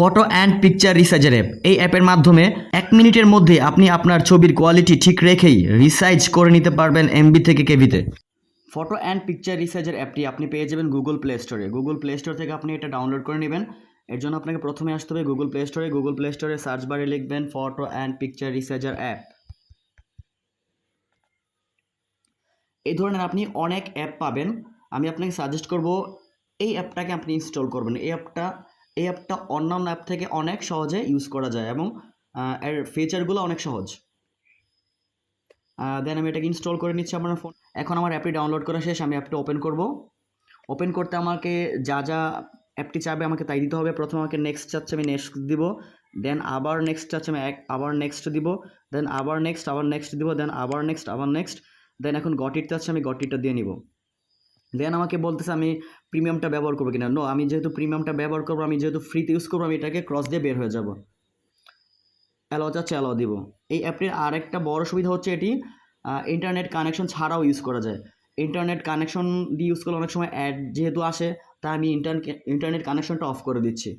Photo and picture resizer app এই অ্যাপের মাধ্যমে এক মিনিটের মধ্যে আপনি আপনার ছবির কোয়ালিটি ঠিক রেখেই রিসাইজ করে নিতে পারবেন এমবি থেকে কেবিতে ফটো অ্যান্ড পিকচার রিসাইজার অ্যাপটি আপনি পেয়ে যাবেন গুগল প্লে স্টোরে গুগল প্লে স্টোর থেকে আপনি এটা ডাউনলোড করে নেবেন। এর জন্য আপনাকে প্রথমে আসতে হবে গুগল প্লে স্টোরে গুগল প্লে স্টোরে সার্চ বারে লিখবেন photo and picture resizer app এই ধরনের আপনি অনেক অ্যাপ পাবেন। আমি আপনাকে সাজেস্ট করব, এই অ্যাপটাকে আপনি ইনস্টল করবেন। এই অ্যাপটা এই অ্যাপটা অন্যান্য অ্যাপ থেকে অনেক সহজে ইউজ করা যায় এবং এর ফিচারগুলো অনেক সহজ। দেন আমি এটাকে ইনস্টল করে নিচ্ছি আমার ফোন এখন আমার অ্যাপটি ডাউনলোড করা শেষ, আমি অ্যাপটা ওপেন করব। ওপেন করতে আমাকে যা যা অ্যাপটি চাবে আমাকে তাই দিতে হবে। প্রথমে আমাকে নেক্সট চাচ্ছে আমি নেক্সট দিব দেন আবার নেক্সট চাচ্ছে আমি এক, আবার নেক্সট দিব দেন আবার নেক্সট আবার নেক্সট দিব দেন আবার নেক্সট আবার নেক্সট দেন এখন গটিট চাচ্ছে আমি গটিটা দিয়ে নিব। দেন আমাকে বলতেছে, আমি প্রিমিয়ামটা ব্যবহার করব কিনা? নো আমি যেহেতু প্রিমিয়ামটা ব্যবহার করব, আমি যেহেতু ফ্রিতে ইউজ করব, আমি এটাকে ক্রস দিয়ে বের হয়ে যাব। অ্যালাও চাচ্ছে অ্যালাও দিব। এই অ্যাপটির আরেকটা বড় সুবিধা হচ্ছে এটি ইন্টারনেট কানেকশন ছাড়াও ইউজ করা যায়। ইন্টারনেট কানেকশন দিয়ে ইউজ করলে অনেক সময় অ্যাড যেহেতু আসে, তাই আমি ইন্টারনেট ইন্টারনেট কানেকশনটা অফ করে দিচ্ছি।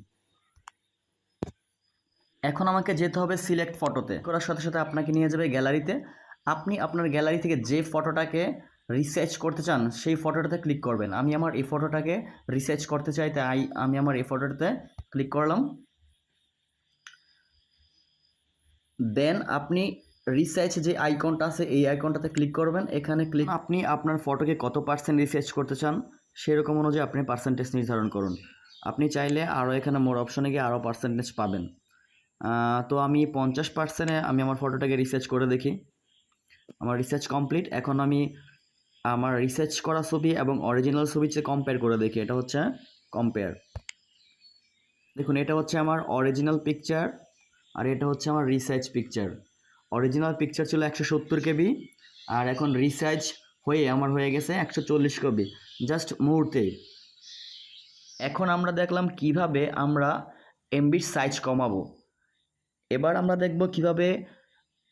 এখন আমাকে যেতে হবে সিলেক্ট ফটোতে করার সাথে সাথে আপনাকে নিয়ে যাবে গ্যালারিতে আপনি আপনার গ্যালারি থেকে যে ফটোটাকে রিসার্চ করতে চান, সেই ফটোটাতে ক্লিক করবেন। আমি আমার এই ফটোটাকে রিসার্চ করতে চাই, তাই আমি আমার এই ফটোটাতে ক্লিক করলাম। দেন আপনি রিসার্চ যে আইকনটা আছে, এই আইকনটাতে ক্লিক করবেন। এখানে ক্লিক আপনি আপনার ফটোকে কত পার্সেন্ট রিসার্চ করতে চান, সেরকম অনুযায়ী আপনি পার্সেন্টেজ নির্ধারণ করুন। আপনি চাইলে আরও এখানে মোর অপশনে গিয়ে আরও পার্সেন্টেজ পাবেন। তো আমি পঞ্চাশ পার্সেন্টে আমি আমার ফটোটাকে রিসার্চ করে দেখি। আমার রিসার্চ কমপ্লিট এখন আমি আমার রিসার্চ করা ছবি এবং অরিজিনাল ছবি চেয়ে কম্পেয়ার করে দেখি, এটা হচ্ছে কম্পেয়ার দেখুন, এটা হচ্ছে আমার অরিজিনাল পিকচার আর এটা হচ্ছে আমার রিসার্চ পিকচার অরিজিনাল পিকচার ছিল একশো সত্তর কেবি আর এখন রিসার্চ হয়ে আমার হয়ে গেছে একশো চল্লিশ কেবি। জাস্ট মুহূর্তে এখন আমরা দেখলাম কীভাবে আমরা এমবির সাইজ কমাবো। এবার আমরা দেখব কীভাবে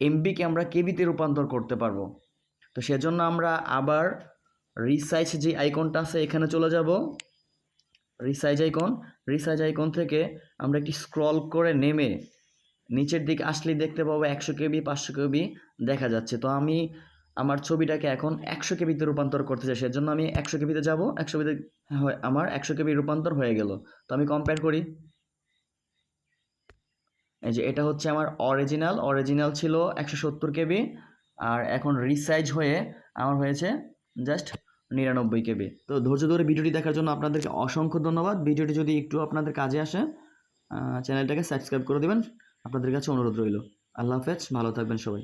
এমবিকে আমরা কেবিতে রূপান্তর করতে পারব। তো সেজন্য আমরা আবার রিসাইজ যে আইকনটা আছে, এখানে চলে যাব। রিসাইজ আইকন রিসাইজ আইকন থেকে আমরা একটি স্ক্রল করে নেমে নিচের দিকে আসলেই দেখতে পাবো একশো কেবি, পাঁচশো কেবি দেখা যাচ্ছে। তো আমি আমার ছবিটাকে এখন একশো কেবিতে রূপান্তর করতে চাই, সেজন্য আমি একশো কেবিতে যাব, একশো কেবিতে আমার একশো কেবি রূপান্তর হয়ে গেল। তো আমি কম্পেয়ার করি। এই যে এটা হচ্ছে আমার অরিজিনাল অরিজিনাল ছিল একশো সত্তর কেবি আর এখন রিসাইজ হয়ে আমার হয়েছে জাস্ট নিরানব্বই কেবি। তো ধৈর্য ধরে ভিডিওটি দেখার জন্য আপনাদেরকে অসংখ্য ধন্যবাদ। ভিডিওটি যদি একটু আপনাদের কাজে আসে চ্যানেলটাকে সাবস্ক্রাইব করে দেবেন। আপনাদের কাছে অনুরোধ রইল। আল্লাহ হাফেজ, ভালো থাকবেন সবাই।